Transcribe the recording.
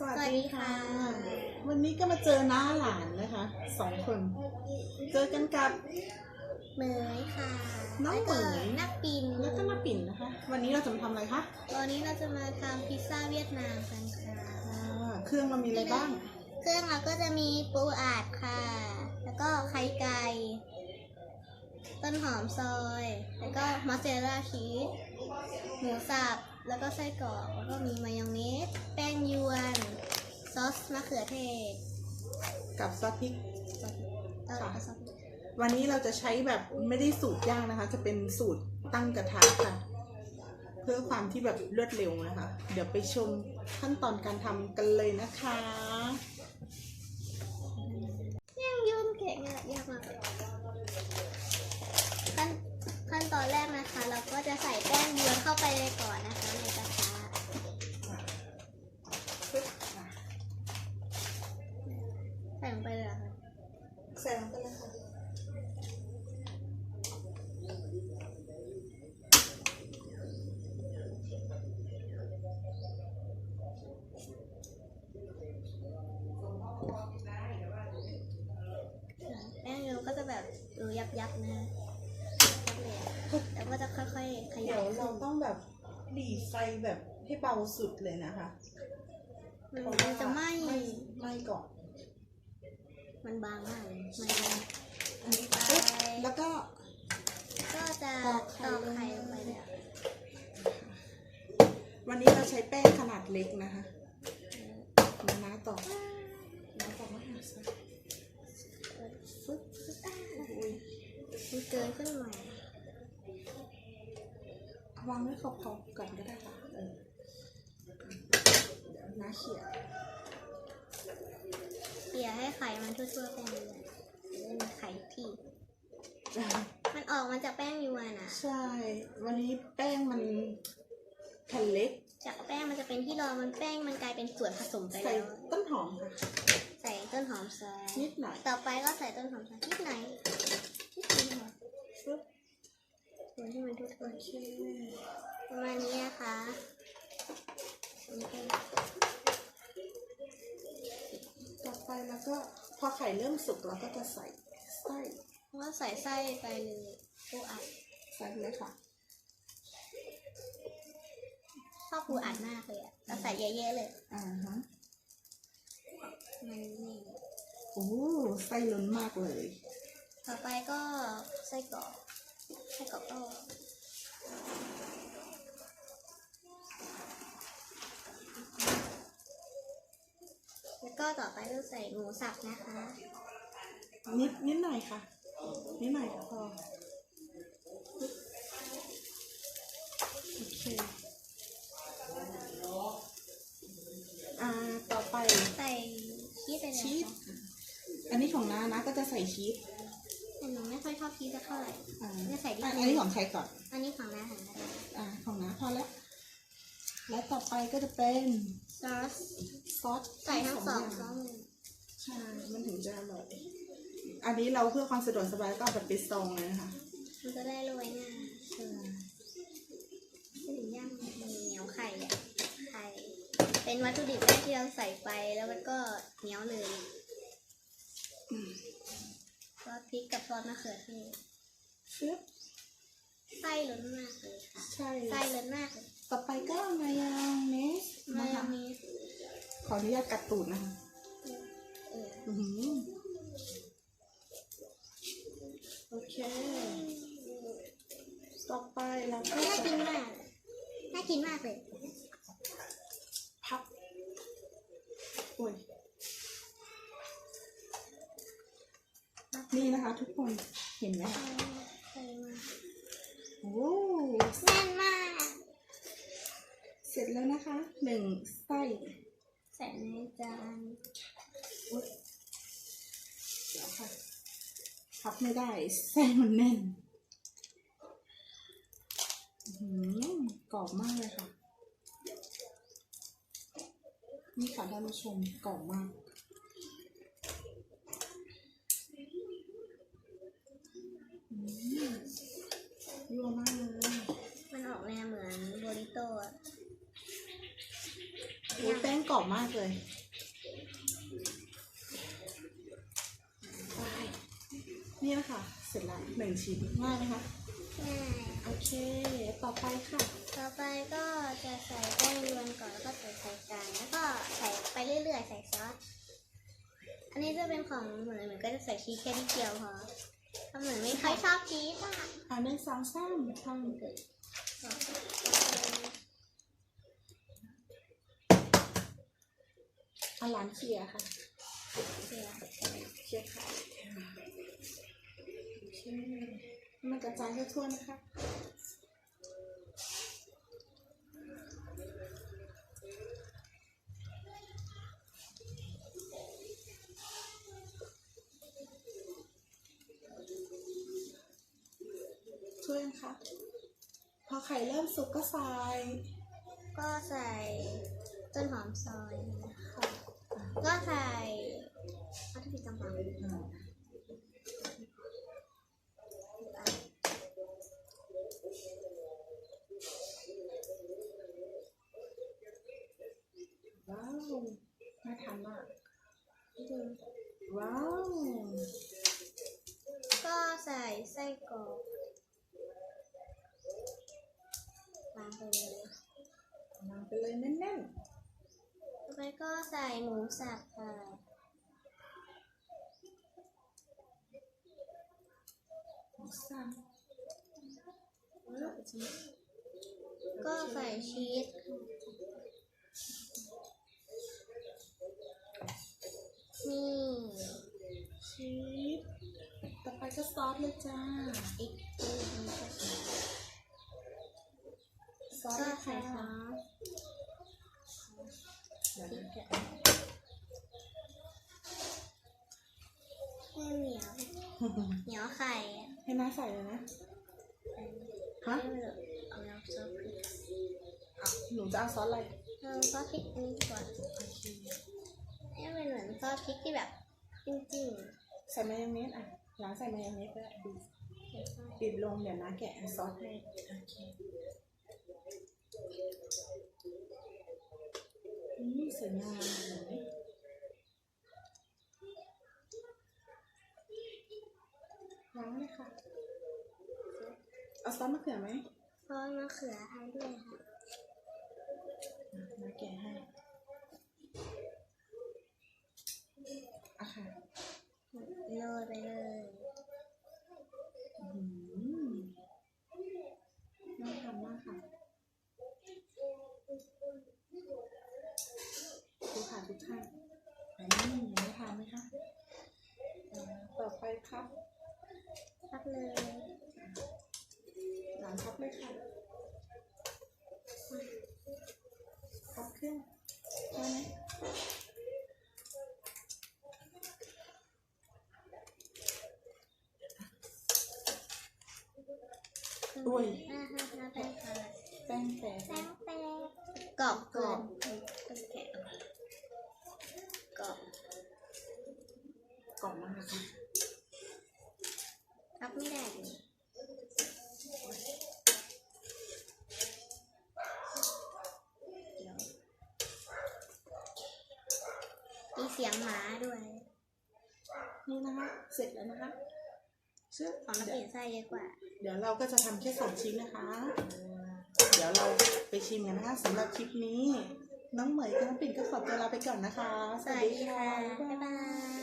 สวัสสวัสดีดีค่ะค่ะ วันนี้ก็มาเจอน้าหลานนะคะสองคน เจอกันกับเหมยค่ะน้องแล้วก็เหมยนักปินแล้วก็มาปิ่นนะคะ วันนี้เราจะมาทำอะไรคะวันนี้เราจะมาทำพิซซ่าเวียดนามกันค่ะอ่าเครื่องเรามีอะไรบ้าง เครื่องเราก็จะมีปูอัดค่ะ แล้วก็ไข่ไก่ต้นหอมซอย แล้วก็มอสซาเรลล่าชีสหมูสับ แล้วก็ไส้กรอกแล้วก็มีมายองเนส แป้งยวน ซอสมะเขือเทศกับซอสพริก เออค่ะเอาซอสวันนี้เราจะใช้แบบไม่ได้สูตรย่างนะคะ จะเป็นสูตรตั้งกระทะค่ะ เพื่อความที่แบบรวดเร็วนะคะ เดี๋ยวไปชมขั้นตอนการทำกันเลยนะคะ ย่างยวนเก่งอะยากมากเลยขั้นขั้นตอนแรกนะคะ เราก็จะใส่แป้งยวนเข้าไปเลยก่อนนะคะในกระทะ ใส่ลงไปเลยเหรอคะ ใส่ลงไปเลยค่ะ แป้งยวนก็จะแบบดู ยับยับๆนะยับเลยอะแล้วก็จะค่อยๆขยัเดี๋ยบวเราต้องแบบหลีไฟแบบให้เบาสุดเลยนะคะมันมันจะไหม้ไหม้ก่อน มันบางมากเลยมันบางอันนี้ไปปุ๊บแล้วก็ ก็จะตอกไข่ ตอกไข่ลงไปเลยอะวันนี้เราใช้แป้งขนาดเล็กนะคะมาน้าตอกน้ มันเกินขึ้นมาวางไว้ขอบๆก่อนก็ได้ค่ะเออเดี๋ยวน้าเขี่ยเกี่ยให้ไข่มันทั่วๆไปเลยอะจะได้มีไข่ที่ มันออกมาจากแป้งยวนอะใช่ วันนี้แป้งมันแผ่นเล็ก จากแป้งมันจะเป็นที่รองมันแป้งมันกลายเป็นส่วนผสมไปใส่แล้ว ต้นหอมค่ะ ใส่ต้นหอมซอยนิดหน่อย ต่อไปก็ใส่ต้นหอมซอยนิดหน่อยนิดเดียว ปึ๊บส่วนที่มันทั่วโอเคๆประมาณนี้นะคะโอเคต่อไปแล้วก็พอไข่เริ่มสุกเราก็จะใส่ไส้แล้วก็ใส่ไส้ไปเลยปูอัดใส่ไปเลยค่ะชอบปูอัดมากเลยอะเราใส่เยอะๆเลย อ่าฮะมันนี่โอ้ไส้ล้นมากเลย ต่อไปก็ไส้กรอกไส้กรอกก็แล้วก็ต่อไปก็ใส่หมูสับนะคะ นิดนิดหน่อยค่ะ นิดหน่อยค่ะพอโอเคอ่าต่อไปใส่ชีสไปเลยชีสค่ะอันนี้ของน้านะก็จะใส่ชีสแต่หนูไม่ค่ อยชอบชีสสักเท่าไหร่อ่าจะใส่ที่อะตัวอันนี้ของใครก่อน อันนี้ของน้าของน้าอ่าของน้าพอแล้ว และต่อไปก็จะเป็นซอสซอสใส่ทั้งสองย่าซอสเลยใช่ มันถึงจะอร่อย อันนี้เราเพื่อความสะดวกสบายก็เอาแบบเป็นซองเลยนะคะ มันจะได้โรยง่ายใช่ถึงย่างมีเหนียวไข่อะไข่เป็นวัตถุดิบแรกที่เราใส่ไปแล้วมันก็เหนียวเลย ซอสพริกกับซอสมะเขือเทศชึบไส้ล้นมากเลยค่ะ ใช่ไส้ล้นมากเลยต่อไปก็มายองเนสมานะยอคะงเนสขออนุญาตกัดตูดนะคะเอออือหือโอเค ต่อไปเราก็น่าจะกินมากน่ากินมากเลยพับโอ้ย นี่นะคะทุกคนเห็นไหมคะใส่มาโอ้แน่นมาก เสร็จแล้วนะคะหนึ่งไส้ใส่ในจานอุ๊ยเดี๋ยวค่ะพับไม่ได้ไส้มันแน่นอื้อหือกรอบมากเลยค่ะ นี่ค่ะท่านผู้ชมกรอบมากอืมยั่วมากเลย มัน ออกแนวเหมือนโบริโต้อะโอ้ยแป้งกรอบอมมากเลยไปนี่นะคะเสร็จแล้วหนึ่งชิ้นง่ายไหมคะง่ายโอเค ต่อไปค่ะ ต่อไปก็จะใส่แป้งรวนก่อนแล้วก็ใส่ไข่ไก่แล้วก็ใส่ไปเรื่อยๆ ใส่ซอส อันนี้จะเป็นของเหมือนเหมือนก็จะใส่ชีสแค่นิดเดียวพอถ้าเหมือนไม่ค่อยชอบชีสอะอ่าหนึ่งสองสามทำเกิด อาล้างเคลียค่ะเสียเคลียค่ะโอเคมันกระจายทั่วๆนะคะช่วยกันค่ะพอไข่เริ่มสุกก็ใส่ ก็ใส่ต้นหอมซอยนะคะ ก็ใส่วัตถุดิบต่างๆว้าวน่าทานมากว้าว ก็ใส่ไส้กรอกวางไปเลยมางไปเลยแน่นต่ อไปก็ใส่หมูสับค่ะก็ใส่ชีสนี่ชีสต่อไปก็ซอสเลยจ้าอีกทีนึงก็ซอสก็เลยใส่ค่ะ ซอส เดี๋ยวนะ ให้เหนียว เหนียวไข่อะให้น้าใส่เลยนะฮะให้มันเอาน้ำซอสพริกอะหนูจะเอาซอสอะไรเอาซอสพริกอันนี้ก่อนให้มันเหมือนซอสพริกที่แบบจริงใส่มายองเนสอะร้านใส่มายองเนสก็ได้บีบๆบีบลงเดี๋ยวนะแกะซอสให้โอเคนี่สวยงามเห็นไหม ล้างเลยค่ะ เอาซอสมะเขือไหมซอสมะเขือไทยด้วยค่ะอะมาแกะให้อะค่ะโรยไปเลยอื้อหือน่าทานมากค่ะดูค่ะทุกท่านอืมยังไม่ทานไหมคะอ่าต่อไปครับ พักเลย หลังพับเลยค่ะพับขึ้นได้ไหม อุ้ย ห้าห้าห้าแป้งค่ะ แป้งแตก แป้งแป้งกรอบเกินแกะกรอบ กล่องมากค่ะรับไม่ได้เลยมีเสียงหมาด้วย นี่นะคะ เสร็จแล้วนะคะเชื่อของนักเดี๋ยวเรียนไส้เยอะกว่า เดี๋ยวเราก็จะทำแค่สองชิ้นนะคะ เดี๋ยวเราไปชิมกันนะคะสำหรับคลิปนี้ น้องเหมยกับน้องปิ่นก็ขอตัวลาไปก่อนนะคะ สวัสดีค่ะ บ๊ายบาย